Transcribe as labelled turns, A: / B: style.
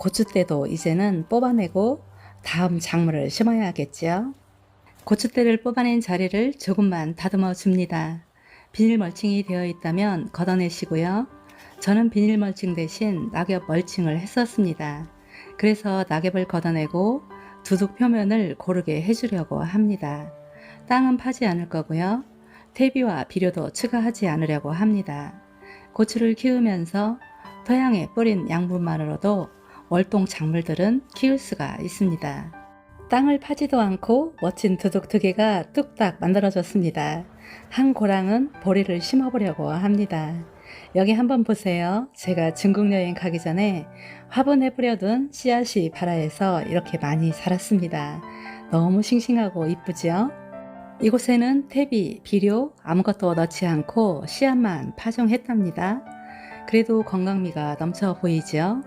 A: 고추대도 이제는 뽑아내고 다음 작물을 심어야겠죠. 고추대를 뽑아낸 자리를 조금만 다듬어 줍니다. 비닐 멀칭이 되어 있다면 걷어내시고요. 저는 비닐 멀칭 대신 낙엽 멀칭을 했었습니다. 그래서 낙엽을 걷어내고 두둑 표면을 고르게 해주려고 합니다. 땅은 파지 않을 거고요. 퇴비와 비료도 추가하지 않으려고 합니다. 고추를 키우면서 토양에 뿌린 양분만으로도 월동 작물들은 키울 수가 있습니다. 땅을 파지도 않고 멋진 두둑 두 개가 뚝딱 만들어졌습니다. 한 고랑은 보리를 심어보려고 합니다. 여기 한번 보세요. 제가 중국 여행 가기 전에 화분에 뿌려둔 씨앗이 발아에서 이렇게 많이 자랐습니다. 너무 싱싱하고 이쁘죠? 이곳에는 퇴비, 비료 아무것도 넣지 않고 씨앗만 파종했답니다. 그래도 건강미가 넘쳐 보이죠?